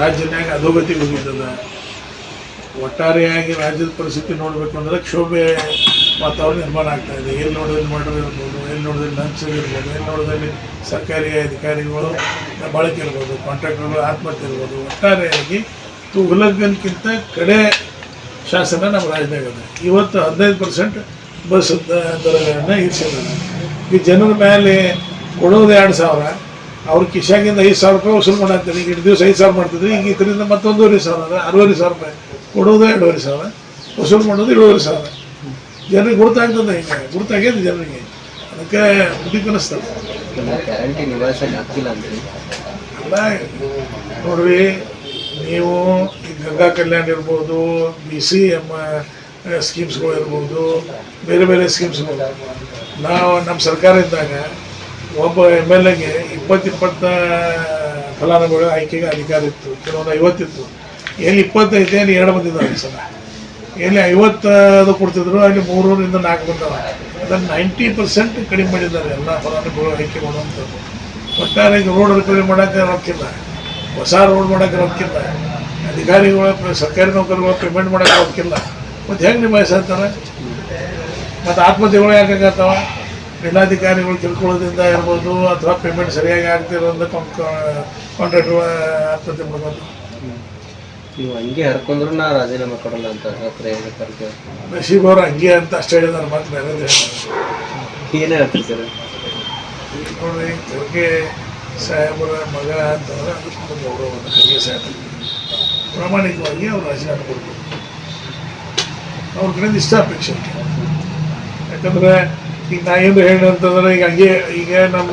ರಾಜ್ಯನ್ಯಾಗ ಅಧೋಗತಿ ಹೋಗಿದ್ದದ ಒಟ್ಟಾರೆಯಾಗಿ ರಾಜ್ಯದ ಪರಿಸ್ಥಿತಿ ನೋಡಬೇಕು ಅಂದ್ರೆ ಕ್ಷೋಭೆ ವಾತಾವರಣ ನಿರ್ಮಾಣ ಆಗ್ತಾ ಇದೆ. ಎಲ್ಲಿ ನೋಡಿದ್ರೆ ಮರ್ಡರ್ ಇರ್ಬೋದು ಎಲ್ಲಿ ನೋಡಿದ್ರೆ ಲಂಚ್ ಇರ್ಬೋದು ಎಲ್ಲಿ ನೋಡಿದ್ರೆ ಸರ್ಕಾರಿ ಅಧಿಕಾರಿಗಳು ಬಳಕೆ ಇರ್ಬೋದು, ಕಾಂಟ್ರಾಕ್ಟರ್ಗಳು ಆತ್ಮಹತ್ಯೆ ಇರ್ಬೋದು. ಒಟ್ಟಾರೆಯಾಗಿ ತುಘಲಕ್ಕಿಂತ ಕಡೆ ಶಾಸನ ನಮ್ಮ ರಾಜ್ಯದಾಗ ಇದೆ. ಇವತ್ತು ಹದಿನೈದು ಪರ್ಸೆಂಟ್ ಬಸ್ ದರಗಳನ್ನು ಇರಿಸಿದ್ದಾರೆ. ಈ ಜನರ ಮೇಲೆ ಕೊಡೋದು ಎರಡು ಸಾವಿರ. ಅವ್ರ ಕಿಶಾಗಿಂದ ಐದು ಸಾವಿರ ರೂಪಾಯಿ ವಸೂಲು ಮಾಡಾಕ್ತಾರೆ. ಎರಡು ದಿವಸ ಐದು ಸಾವಿರ ಮಾಡ್ತಿದ್ರು. ಈಗ ಇದರಿಂದ ಮತ್ತೊಂದೂವರೆ ಸಾವಿರ ಅರವರೆ ಸಾವಿರ ರೂಪಾಯಿ. ಕೊಡೋದು ಎರಡೂವರೆ ಸಾವಿರ. ವಸೂಲು ಮಾಡೋದು ಏಳುವರೆ ಸಾವಿರ. ಜನರಿಗೆ ಗುರುತಾಗ್ತದೆ ಹಿಂಗೆ ಗುರುತಾಗ್ಯದ ಜನರಿಗೆ. ಅದಕ್ಕೆ ಬುದ್ಧಿ ಅಂದ್ರಿ? ಅಲ್ಲ ನೋಡ್ರಿ ನೀವು ಈ ಗಂಗಾ ಕಲ್ಯಾಣ ಇರ್ಬೋದು ಬಿ ಸಿ ಎಂ ಸ್ಕೀಮ್ಸ್ಗಳು ಇರ್ಬೋದು ಬೇರೆ ಬೇರೆ ಸ್ಕೀಮ್ಸ್ಗಳು. ನಾವು ನಮ್ಮ ಸರ್ಕಾರ ಇದ್ದಾಗ ಒಬ್ಬ ಎಂ ಎಲ್ ಎಗೆ ಇಪ್ಪತ್ತು ಇಪ್ಪತ್ತ ಫಲಾನುಭವಿಗಳ ಆಯ್ಕೆಗೆ ಅಧಿಕಾರ ಇತ್ತು. ಕೆಲವೊಂದು ಐವತ್ತಿತ್ತು. ಎಲ್ಲಿ ಇಪ್ಪತ್ತೈತೆ ಅಲ್ಲಿ ಎರಡು ಬಂದಿದ್ದಾವೆ ಈ ಸಲ. ಎಲ್ಲಿ ಐವತ್ತದು ಕೊಡ್ತಿದ್ರು, ಅಲ್ಲಿ ಮೂರರಿಂದ ನಾಲ್ಕು ಬಂದವ. ಅದನ್ನು ನೈಂಟಿ ಪರ್ಸೆಂಟ್ ಕಡಿಮೆ ಮಾಡಿದ್ದಾರೆ ಎಲ್ಲ ಫಲಾನುಭವಿಗಳು ಆಯ್ಕೆ ಮಾಡುವಂಥದ್ದು. ಒಟ್ಟಾರೆ ರೋಡ್ ರಿಪೇರಿ ಮಾಡೋಕ್ಕೆ ರೊಕ್ಕಿಲ್ಲ ಹೊಸ ರೋಡ್ ಮಾಡೋಕ್ಕೆ ರೊಕ್ಕಿಲ್ಲ ಅಧಿಕಾರಿಗಳ ಸರ್ಕಾರಿ ನೌಕರಿಗಳ ಪೇಮೆಂಟ್ ಮಾಡೋಕ್ಕೆ ರೊಕ್ಕಿಲ್ಲ ಮತ್ತು ಹೆಂಗೆ ನಿಭಾಯಿಸ್ತಾರೆ ಮತ್ತು ಆತ್ಮಹತ್ಯೆಗಳು ಯಾಕಾಗತ್ತವ ಜಿಲ್ಲಾಧಿಕಾರಿಗಳು ತಿಳ್ಕೊಳ್ಳೋದ್ರಿಂದ ಇರ್ಬೋದು ಅಥವಾ ಪೇಮೆಂಟ್ ಸರಿಯಾಗಿ ಆಗ್ತಿರೋದ್ರಿಂದ ಕಾಂಟ್ರಾಕ್ಟ್ ಆಗ್ತದೆ ಮಾಡ್ಬೋದು ನೀವು ಹಂಗೆ ಹರ್ಕೊಂಡ್ರು ನಾ ರಾಜೀನಾಮೆ ಕೊಡಲ್ಲ ಅಂತ ಹತ್ರ ಹೇಳ್ಬೇಕಾದ್ರೆ ನಶೀಬ್ ಅವರು ಹಂಗೆ ಅಂತ ಅಷ್ಟೇ ಹೇಳಿದಾರೆ ಮತ್ತೆ ಬೇರೆ ಏನೇ ಹೇಳ್ತೀರಿ ಸರ್? ನೋಡ್ರಿ ಖರ್ಗೆ ಸಾಹೇಬರ ಮಗ ಅಂತಂದ್ರೆ ಅದಕ್ಕೆ ಒಂದು ಗೌರವ ಹಂಗೆ ಸಾಹೇಬ ಪ್ರಾಮಾಣಿಕವಾಗಿ ಅವ್ರು ರಾಜೀನಾಮೆ ಕೊಡ್ಬೇಕು. ಅವ್ರ ಕಡೆಯಿಂದ ಇಷ್ಟ ಅಪೇಕ್ಷೆ. ಯಾಕಂದ್ರೆ ಈಗ ನಾ ಏನು ಹೇಳಿ ಅಂತಂದ್ರೆ ಈಗ ಹಂಗೆ ಈಗ ನಮ್ಮ